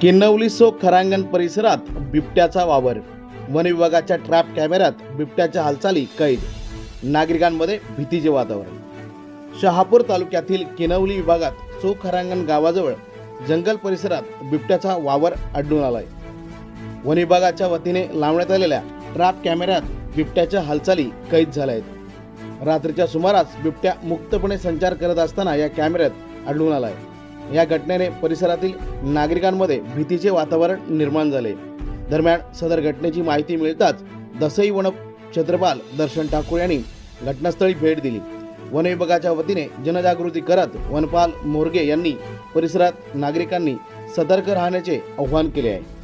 Kinhavali so खरांगण परिसरात बिबट्याचा वावर. वन विभागाच्या ट्रॅप कॅमेऱ्यात बिबट्याच्या हालचाली कैद. नागरिकांमध्ये भीतीचे वातावरण. शहापूर तालुक्यातील किनवली विभागात सो खरांगण गावाजवळ जंगल परिसरात बिबट्याचा वावर आढळून आलाय. वन विभागाच्या वतीने लावण्यात आलेल्या ट्रॅप कॅमेऱ्यात बिबट्याच्या हालचाली कैद झाल्या आहेत रात्रीच्या सुमारास बिबट्या मुक्तपणे संचार करत असताना या कॅमेऱ्यात आढळून आला आहे या घटनेने परिसरातील नागरिकांमध्ये भीतीचे वातावरण निर्माण झाले. दरम्यान सदर घटनेची माहिती मिळताच दसई वन क्षेत्रपाल दर्शन ठाकूर यांनी घटनास्थळी भेट दिली. वन विभागाच्या वतीने जनजागृती करत वनपाल मोरगे यांनी परिसरात नागरिकांनी सतर्क राहण्याचे आवाहन केले आहे.